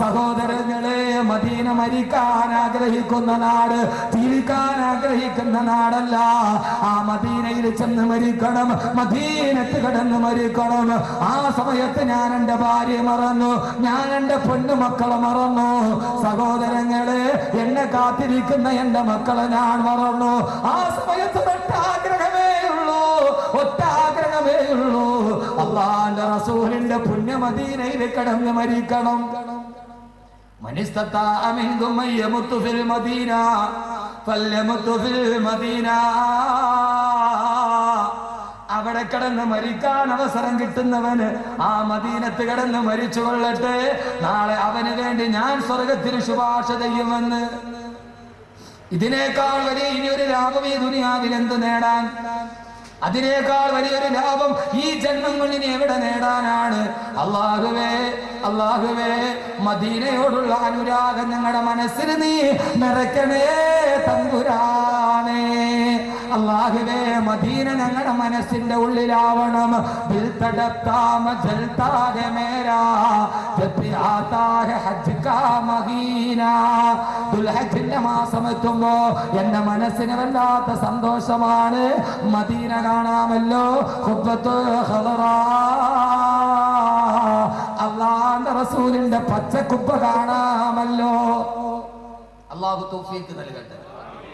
സഹോദരങ്ങളെ മദീന മരിക്കാൻ ആഗ്രഹിക്കുന്ന നാട് ജീവിക്കാൻ ആഗ്രഹിക്കുന്ന നാടല്ല. ആ മദീനയിൽ ചെന്ന് മരിക്കണം മദീനത്ത് കടന്ന് മരിക്കണം. ആ സമയത്ത് ഞാൻ എന്റെ ഭാര്യ മറന്നു ഞാൻ എന്റെ പൊന്നുമക്കളെ മറന്നു. സഹോദരങ്ങളെ എന്നെ കാത്തിരിക്കുന്ന എന്റെ മക്കളെ ഞാൻ മറന്നു. ആ സമയത്ത് ഒറ്റ ആഗ്രഹമേ ഉള്ളൂ ഒറ്റ ആഗ്രഹമേ ഉള്ളൂ. അള്ളാന്റെ റസൂലിന്റെ പുണ്യമദീനയിൽ കടന്ന് മരിക്കണം. من استطاع منكم أن يمت في المدينة فليمت في المدينة അവിടെ കിടന്ന് മരിക്കാൻ അവസരം കിട്ടുന്നവന് ആ മദീനത്ത് കിടന്ന് മരിച്ചു കൊള്ളട്ടെ നാളെ അവന് വേണ്ടി ഞാൻ സ്വർഗത്തിൽ ശുപാർശ ചെയ്യുമെന്ന് ഇതിനേക്കാൾ വലിയ ഇനിയൊരു ലാഭം ഈ ദുനിയാവിൽ എന്ത് നേടാൻ അതിനേക്കാൾ വലിയൊരു ലാഭം ഈ ജന്മം കൊണ്ട് ഇനി എവിടെ നേടാനാണ്? അള്ളാഹുവേ അള്ളാഹുവേ മദീനയോടുള്ള അനുരാഗം ഞങ്ങളുടെ മനസ്സിന് നീ നിറയ്ക്കണേ തമ്പുരാനേ. അള്ളാഹുവേ മദീന ഞങ്ങളുടെ മനസ്സിന്റെ ഉള്ളിലാവണം. ദിൽ മേരാ. എന്റെ മനസ്സിന് വല്ലാത്ത സന്തോഷമാണ്. മദീന കാണാമല്ലോ. അള്ളാന്റെ റസൂലിന്റെ പച്ചക്കുപ്പ കാണാമല്ലോ. അള്ളാഹു തൗഫീക്ക് നൽകട്ടെ.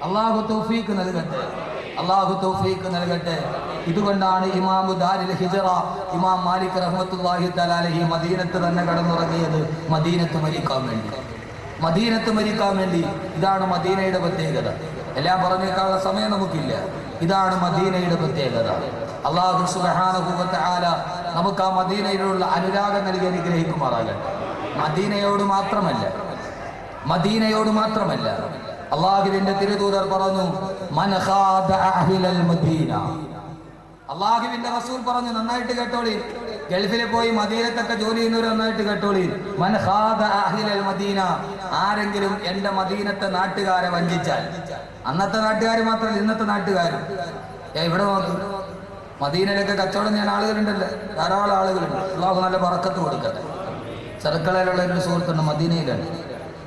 അള്ളാഹു തൗഫീക്ക് നൽകട്ടെ. അള്ളാഹു തൗഫീഖ് നൽകട്ടെ. ഇതുകൊണ്ടാണ് ഇമാമു ദാരിൽ ഹിജറ ഇമാം മാലിക് റഹ്മത്തുള്ളാഹി തലാലഹി മദീനത്ത് തന്നെ കടന്നുറങ്ങിയത്. മദീനത്ത് മരിക്കാൻ വേണ്ടി. മദീനത്ത് മരിക്കാൻ വേണ്ടി. ഇതാണ് മദീനയുടെ പ്രത്യേകത. എല്ലാം പറഞ്ഞേക്കാനുള്ള സമയം നമുക്കില്ല. ഇതാണ് മദീനയുടെ പ്രത്യേകത. അള്ളാഹു സുബഹാനുഭവത്തെ ആല നമുക്ക് ആ മദീനയിലുള്ള അനുരാഗം നൽകി അനുഗ്രഹിക്കുമാറാകട്ടെ. മദീനയോട് മാത്രമല്ല. മദീനയോട് മാത്രമല്ല. അള്ളാഹുവിന്റെ തിരുദൂതർ പറഞ്ഞു "മൻ ഖാദ മദീന. അള്ളാഹുവിന്റെ റസൂൽ പറഞ്ഞു നന്നായിട്ട് കേട്ടോളി. ഗൾഫിൽ പോയി മദീനത്തൊക്കെ ജോലി ചെയ്യുന്നവർ നന്നായിട്ട് കേട്ടോളി. മദീന. ആരെങ്കിലും എന്റെ മദീനത്തെ നാട്ടുകാരെ വഞ്ചിച്ചാൽ അന്നത്തെ നാട്ടുകാർ മാത്രമല്ല ഇന്നത്തെ നാട്ടുകാർ ഇവിടെ നോക്ക് മദീനയിലൊക്കെ കച്ചവടം ചെയ്യാൻ ആളുകളുണ്ടല്ലോ. ധാരാളം ആളുകളുണ്ട്. അള്ളാഹു നല്ല പറക്കത്ത് കൊടുക്കട്ടെ. ചെറുക്കളയിലുള്ള ഒരു സുഹൃത്തുണ്ട് മദീനയിലാണ്.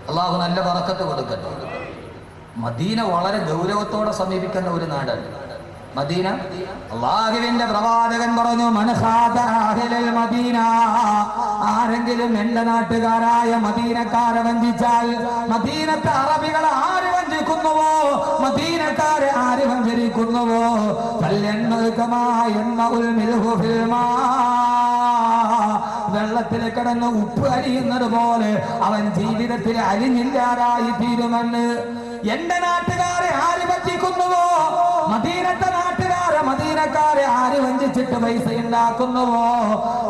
അള്ളാഹു നല്ല പറക്കത്ത് കൊടുക്കട്ടെ. മദീന വളരെ ഗൗരവത്തോടെ സമീപിക്കുന്ന ഒരു നാടാണ്. മദീന അള്ളാഹുവിന്റെ പ്രവാചകൻ പറഞ്ഞു "മൻഖാദ അഹ്ലൽ മദീന ആരെങ്കിലും എന്റെ നാട്ടുകാരായ മദീനക്കാരെ വഞ്ചിച്ചാൽ മദീനത്തെ അറബികൾ ആര് വഞ്ചിക്കുന്നുവോ? മദീനക്കാരെ ആര് വഞ്ചരിക്കുന്നുവോ? വെള്ളത്തിൽ കിടന്ന് ഉപ്പ് അരിയുന്നത് പോലെ അവൻ ജീവിതത്തിൽ അലിഞ്ഞില്ലാതായി തീരുമെന്ന് എന്റെ നാട്ടുകാരെ ആര് പറ്റിക്കുന്നുവോ? മദീനത്തെ നാട്ടുകാരെ മദീനക്കാരെ ആര് വഞ്ചിച്ചിട്ട് പൈസ ഉണ്ടാക്കുന്നുവോ?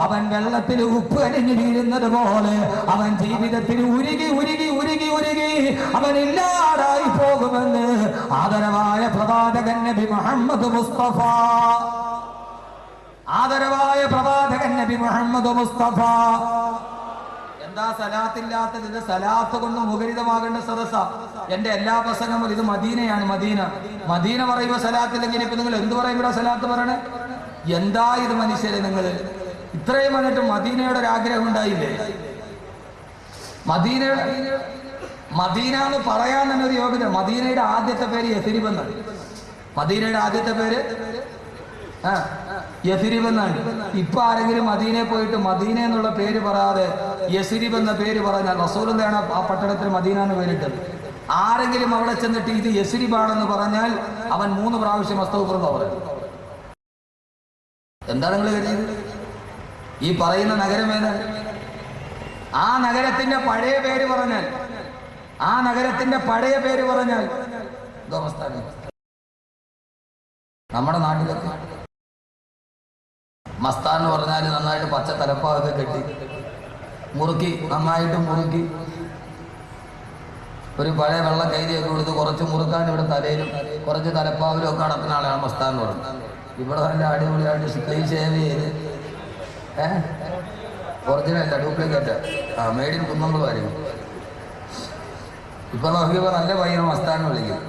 അവൻ വെള്ളത്തിൽ ഉപ്പ് അരിഞ്ഞു വീഴുന്നത് പോലെ അവൻ ജീവിതത്തിൽ ഉരുകി ഉരുകി ഉരുകി ഉരുകി അവൻ ഇല്ലാതായി പോകുമെന്ന് ആദരവായ പ്രവാചകൻ നബി മുഹമ്മദ് മുസ്തഫ. ആദരവായ പ്രവാചകൻ നബി മുഹമ്മദ് മുസ്തഫ. എന്താ സലാത്തില്ലാത്തത് സലാത്ത് കൊണ്ട് മുഖരിതമാകേണ്ട സദസ്സ. എന്റെ എല്ലാ പ്രസംഗങ്ങളും ഇത് മദീനയാണ് മദീന. മദീന പറയുമ്പോ സലാത്തില്ലെങ്കിൽ ഇപ്പൊ നിങ്ങൾ എന്ത് പറയും ഇവിടെ സലാത്ത് പറയണേ? എന്താ ഇത് മനുഷ്യരെ നിങ്ങൾ ഇത്രയും വന്നിട്ട് മദീനയുടെ ഒരു ആഗ്രഹം ഉണ്ടായില്ലേ? മദീന മദീന എന്ന് പറയാൻ തന്നെ ഒരു യോഗ്യത. മദീനയുടെ ആദ്യത്തെ പേര് യസിരിബ് എന്നാണ്. മദീനയുടെ ആദ്യത്തെ പേര് ആ യസിരിബ് എന്നാണ് ഇപ്പൊ ആരെങ്കിലും മദീനെ പോയിട്ട് മദീന എന്നുള്ള പേര് പറയാതെ യസിരിബ് എന്ന പേര് പറഞ്ഞാൽ റസൂലിന്റെയാണ് ആ പട്ടണത്തിന് മദീന എന്ന് പേരിട്ടത്. ആരെങ്കിലും അവിടെ ചെന്നിട്ട് ഇത് യസിരിബാണെന്ന് പറഞ്ഞാൽ അവൻ മൂന്ന് പ്രാവശ്യം അസ്തവുപുറം പറയും എന്താ നിങ്ങൾ കരുതിയത്? ഈ പറയുന്ന നഗരം ഏതാണ് ആ നഗരത്തിന്റെ പഴയ പേര് പറഞ്ഞാൽ ആ നഗരത്തിന്റെ പഴയ പേര് പറഞ്ഞാൽ നമ്മുടെ നാട്ടിലൊക്കെ മസ്താൻ എന്ന് പറഞ്ഞാൽ നന്നായിട്ട് പച്ച തലപ്പാവൊക്കെ കെട്ടി. മുറുക്കി നന്നായിട്ട് മുറുക്കി. ഒരു പഴയ വെള്ള കൈരിയൊക്കെ കൊടുത്ത് കുറച്ച് മുറുക്കാൻ ഇവിടെ തലയിലും കുറച്ച് തലപ്പാവിലും ഒക്കെ അടക്കുന്ന ആളാണ് മസ്താൻ എന്ന് പറഞ്ഞത് ഇവിടെ നല്ല അടിപൊളിയായിട്ട് ക്ലീൻ ഷേവ് ചെയ്ത് ഏഹ് ഒറിജിനല്ല ഡ്യൂപ്ലിക്കേറ്റ് ആ മേഡിൻ കുന്നമ്പ് കാര്യം ഇപ്പൊ നോക്കിയപ്പോ നല്ല പയ്യനെ മസ്താൻ വിളിക്കും.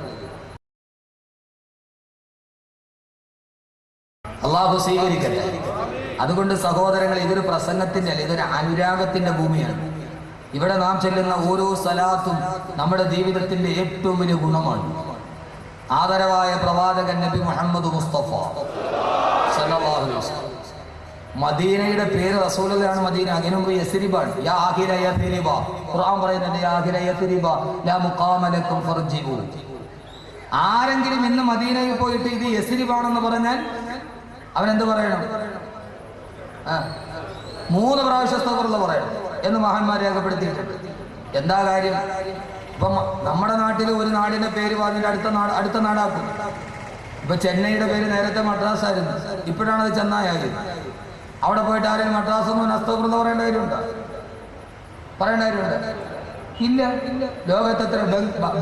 അള്ളാഹു സ്വീകരിക്കട്ടെ. അതുകൊണ്ട് സഹോദരങ്ങൾ ഇതൊരു പ്രസംഗത്തിന്റെ അല്ല ഇതൊരു അനുരാഗത്തിന്റെ ഭൂമിയാണ്. ഇവിടെ നാം ചെല്ലുന്ന ഓരോ സലാത്തും നമ്മുടെ ജീവിതത്തിന്റെ ഏറ്റവും വലിയ ഗുണമാണ്. ആദരവായ പ്രവാചകൻ നബി മുഹമ്മദ് മുസ്തഫ. മദീനയുടെ പേര് റസൂലാണ് മദീന യാ ഖുർആൻ ലാ ആരെങ്കിലും ഇന്ന് മദീനയിൽ പോയിട്ട് ഇത് യസ്രിബാണെന്ന് പറഞ്ഞാൽ അവൻ എന്ത് പറയണം? മൂന്ന് പ്രാവശ്യം സ്തോത്രമുള്ള പറയണം എന്ന് മഹാന്മാർ രേഖപ്പെടുത്തിയിട്ടുണ്ട്. എന്താ കാര്യം? ഇപ്പം നമ്മുടെ നാട്ടിൽ ഒരു നാടിന്റെ പേര് പറഞ്ഞിട്ട് അടുത്ത നാട് അടുത്ത നാടാക്കും. ഇപ്പൊ ചെന്നൈയുടെ പേര് നേരത്തെ മദ്രാസ് ആയിരുന്നു ഇപ്പോഴാണ് അത് ചെന്നായത് അവിടെ പോയിട്ട് ആരെങ്കിലും മദ്രാസ് എന്ന് അസ്തോപ്രത പറയേണ്ട കാര്യമുണ്ടോ? പറയേണ്ട കാര്യമുണ്ട്? ഇല്ല. ലോകത്തെത്ര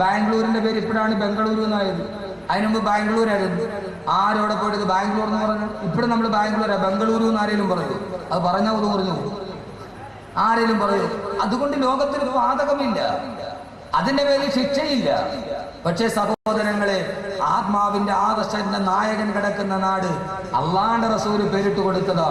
ബാംഗ്ലൂരിന്റെ പേര് ഇപ്പോഴാണ് ബംഗളൂരു എന്നായത്. അതിനുമ്പ് ബാംഗ്ലൂരായിരുന്നു. ആരോടെ പോയിട്ട് ബാംഗ്ലൂർ എന്ന് പറഞ്ഞു? ഇപ്പോഴും നമ്മൾ ബാംഗ്ലൂരാ. ബംഗളൂരു എന്ന് ആരെങ്കിലും പറയൂ. അത് പറഞ്ഞാൽ അത് പറഞ്ഞു. ആരെങ്കിലും പറയൂ. അതുകൊണ്ട് ലോകത്തിന് വാതകമില്ല. അതിന്റെ പേരിൽ ശിക്ഷയില്ല. പക്ഷേ സഹോദരങ്ങളെ ആത്മാവിന്റെ ആദർശന്റെ നായകൻ കിടക്കുന്ന നാട് അള്ളാന്റെ റസൂൽ പേരിട്ട് കൊടുത്തതാ.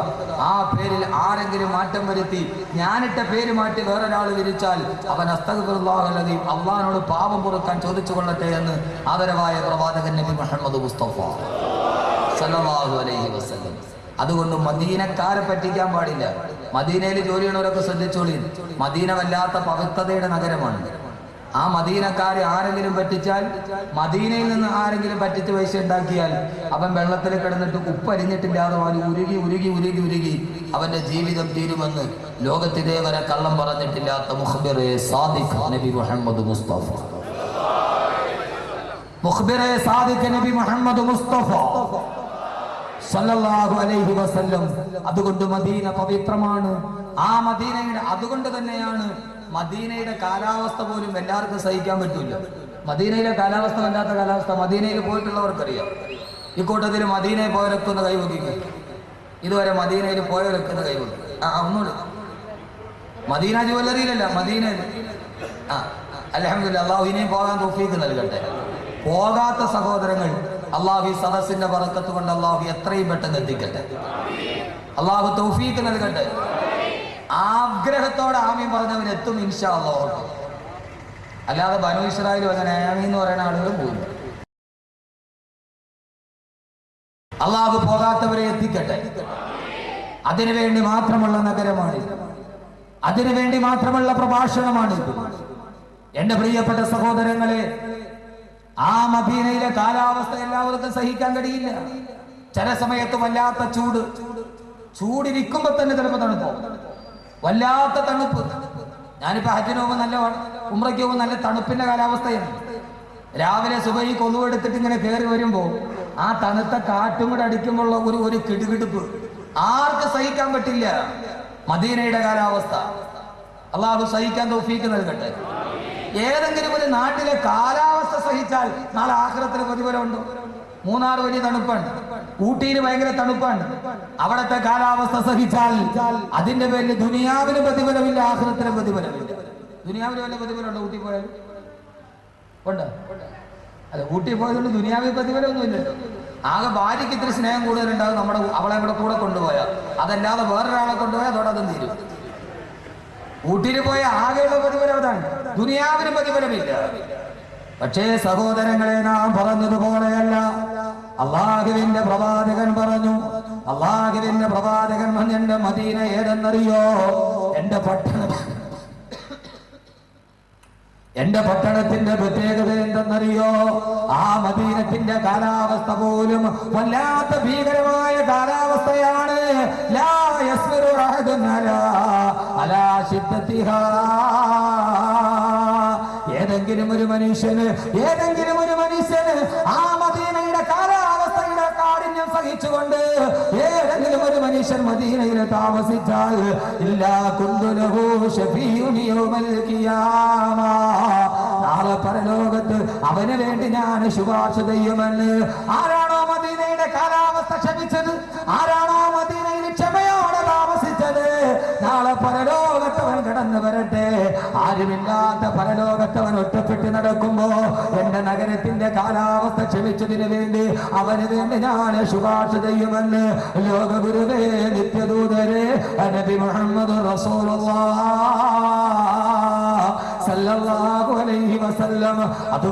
ആ പേരിൽ ആരെങ്കിലും മാറ്റം വരുത്തി ഞാനിട്ട പേര് മാറ്റി വേറൊരാൾ വിരിച്ചാൽ അവൻ അസ്തകുല്ലാഹലതി അള്ളഹാനോട് പാപം പൊറുക്കാൻ ചോദിച്ചു കൊള്ളട്ടെ എന്ന് ആദരവായ പ്രവാചകൻ നബി മുഹമ്മദ് മുസ്തഫ അലൈഹി വസല്ലം. അതുകൊണ്ട് മദീനക്കാരെ പറ്റിക്കാൻ പാടില്ല. മദീനയിൽ ജോലി ചെയ്യണവരൊക്കെ ശ്രദ്ധിച്ചോളി മദീന വല്ലാത്ത പവിത്രതയുടെ നഗരമാണ്. ആ മദീനക്കാരെ ആരെങ്കിലും പറ്റിച്ചാൽ മദീനയിൽ നിന്ന് ആരെങ്കിലും പറ്റിച്ച് പൈസ ഉണ്ടാക്കിയാൽ അവൻ വെള്ളത്തിൽ കിടന്നിട്ട് ഉപ്പരിഞ്ഞിട്ടില്ലാതെ അവൻ ഉരുകി ഉരുകി ഉരുകി ഉരുകി അവന്റെ ജീവിതം തീരുമെന്ന് ലോകത്തിലേ വരെ കള്ളം പറഞ്ഞിട്ടില്ലാത്ത മുഹബിറെ സാദിഖ് നബി മുഹമ്മദ് മുസ്തഫ. മുഖ്ബിറെ സാദിഖ് നബി മുഹമ്മദ് മുസ്തഫ സല്ലല്ലാഹു അലൈഹി വസല്ലം. അതുകൊണ്ട് മദീന പവിത്രമാണ്. ആ മദീനയുടെ അതുകൊണ്ട് തന്നെയാണ് മദീനയുടെ കാലാവസ്ഥ പോലും എല്ലാവർക്കും സഹിക്കാൻ പറ്റൂല. മദീനയിലെ കാലാവസ്ഥ വല്ലാത്ത കാലാവസ്ഥ. മദീനയിൽ പോയിട്ടുള്ളവർക്കറിയാം. ഈ കൂട്ടത്തിൽ മദീനയിൽ പോയവരൊക്കെ ഒന്ന് കൈവക്കിക്കും. ഇതുവരെ മദീനയിൽ പോയവരൊക്കെ ഒന്ന് കൈവക്കും. ആ ആ, മദീന ജുവല്ലറിയിലല്ല മദീന ആ അലഹമില്ല അള്ളാഹു ഇനിയും പോകാൻ തോഫീക്ക് നൽകട്ടെ. പോകാത്ത സഹോദരങ്ങൾ അള്ളാഹു ഈ സദസ്സിന്റെ പറക്കത്ത് കൊണ്ട് അള്ളാഹു എത്രയും പെട്ടെന്ന് എത്തിക്കട്ടെ. അള്ളാഹു തൗഫീക്ക് നൽകട്ടെ. ആഗ്രഹത്തോടെ ആമീൻ പറഞ്ഞവൻ എത്തും ഇൻഷാ അള്ളാഹു അല്ലാതെ ബനു ഇസ്രായേലും അങ്ങനെ ആമീൻ എന്ന് പറയുന്ന ആളുകൾ പോയില്ല അള്ളാഹു പോകാത്തവരെ എത്തിക്കട്ടെ. അതിനുവേണ്ടി മാത്രമുള്ള നഗരമാണ് അതിനുവേണ്ടി മാത്രമുള്ള പ്രഭാഷണമാണ് എന്റെ പ്രിയപ്പെട്ട സഹോദരങ്ങളെ ആ മദീനയിലെ കാലാവസ്ഥ എല്ലാവർക്കും സഹിക്കാൻ കഴിയില്ല. ചില സമയത്ത് വല്ലാത്ത ചൂട്. ചൂടിരിക്കുമ്പോ തന്നെ ചിലപ്പോ തണുപ്പോ വല്ലാത്ത തണുപ്പ്. ഞാനിപ്പോ ഹജ്ജിന് പോകുമ്പോൾ നല്ല ഉമ്രയ്ക്ക് പോകുമ്പോൾ നല്ല തണുപ്പിന്റെ കാലാവസ്ഥയാണ്. രാവിലെ സുബൈ കൊതുവെടുത്തിട്ട് ഇങ്ങനെ കയറി വരുമ്പോൾ ആ തണുത്ത കാറ്റും കൂടെ അടിക്കുമ്പോൾ ഒരു ഒരു കിടുകിടുപ്പ്. ആർക്ക് സഹിക്കാൻ പറ്റില്ല. മദീനയുടെ കാലാവസ്ഥ. അള്ളാഹു സഹിക്കാൻ തോഫീക്ക് നൽകട്ടെ. ഏതെങ്കിലും ഒരു നാട്ടിലെ കാലാവസ്ഥ സഹിച്ചാൽ നാളെ ആഹ്ലത്തിന് പ്രതിഫലമുണ്ടോ? മൂന്നാർ വലിയ തണുപ്പാണ്. ഊട്ടിയിൽ ഭയങ്കര തണുപ്പാണ്. അവിടത്തെ കാലാവസ്ഥ സഹിച്ചാൽ അതിന്റെ പേരിൽ ദുനിയാവിന് പ്രതിഫലമില്ല ആഹ്ലത്തിനും പ്രതിഫലമില്ല. ദുനിയാവിന് വല്ല പ്രതിഫലമുണ്ടോ ഊട്ടി പോയാൽ ഉണ്ട്? അല്ല ഊട്ടി പോയതുകൊണ്ട് ദുനിയാവിൽ പ്രതിഫലമൊന്നുമില്ല ആകെ ഭാര്യയ്ക്ക് ഇത്തിരി സ്നേഹം കൂടുതലുണ്ടാകും നമ്മുടെ അവളെ ഇവിടെ കൂടെ കൊണ്ടുപോയാൽ. അതല്ലാതെ വേറൊരാളെ കൊണ്ടുപോയാൽ അതോടെ അതും തീരും. ഊട്ടിയിൽ പോയ ആകെയുള്ള പ്രതിഫലം അതാണ്. ദുനിയാവിന് പ്രതിഫലമില്ല. പക്ഷേ സഹോദരങ്ങളെ നാം പറഞ്ഞതുപോലെയല്ല. അള്ളാഹുവിന്റെ പ്രവാചകൻ പറഞ്ഞു. അള്ളാഹുവിന്റെ പ്രവാചകൻ എന്റെ മദീന ഏതെന്നറിയോ? എന്റെ പട്ടണം എന്റെ പട്ടണത്തിന്റെ പ്രത്യേകത എന്തെന്നറിയോ? ആ മദീനത്തിന്റെ കാലാവസ്ഥ പോലും വല്ലാത്ത ഭീകരമായ കാലാവസ്ഥയാണ്. ഏതെങ്കിലും ഒരു മനുഷ്യന് ഏതെങ്കിലും ഒരു മനുഷ്യന് ആ മദീനയുടെ കാലാവസ്ഥയുടെ കാഠിന്യം സഹിച്ചുകൊണ്ട് ഏതെങ്കിലും ഒരു മനുഷ്യൻ മദീനയിൽ താമസിച്ചാൽ ഇല്ലാ കുന്തുലഹു നാളെ പരലോകത്ത് അവന് വേണ്ടി ഞാൻ ശുപാർശ ചെയ്യുമെന്ന് ആരാണോ മദീനയുടെ കാലാവസ്ഥ ക്ഷമിച്ചത്? ആരുമില്ലാത്ത പരലോകത്തവൻ ഒറ്റപ്പെട്ട് നടക്കുമ്പോ എന്റെ നഗരത്തിന്റെ കാലാവസ്ഥ ക്ഷമിച്ചതിന് വേണ്ടി അവന് വേണ്ടി ഞാൻ ശുപാർശ ചെയ്യുമെന്ന് ലോകഗുരുവേ നിത്യദൂതരെ നബി മുഹമ്മദ് സല്ലല്ലാഹു അലൈഹി വസല്ലം. അത്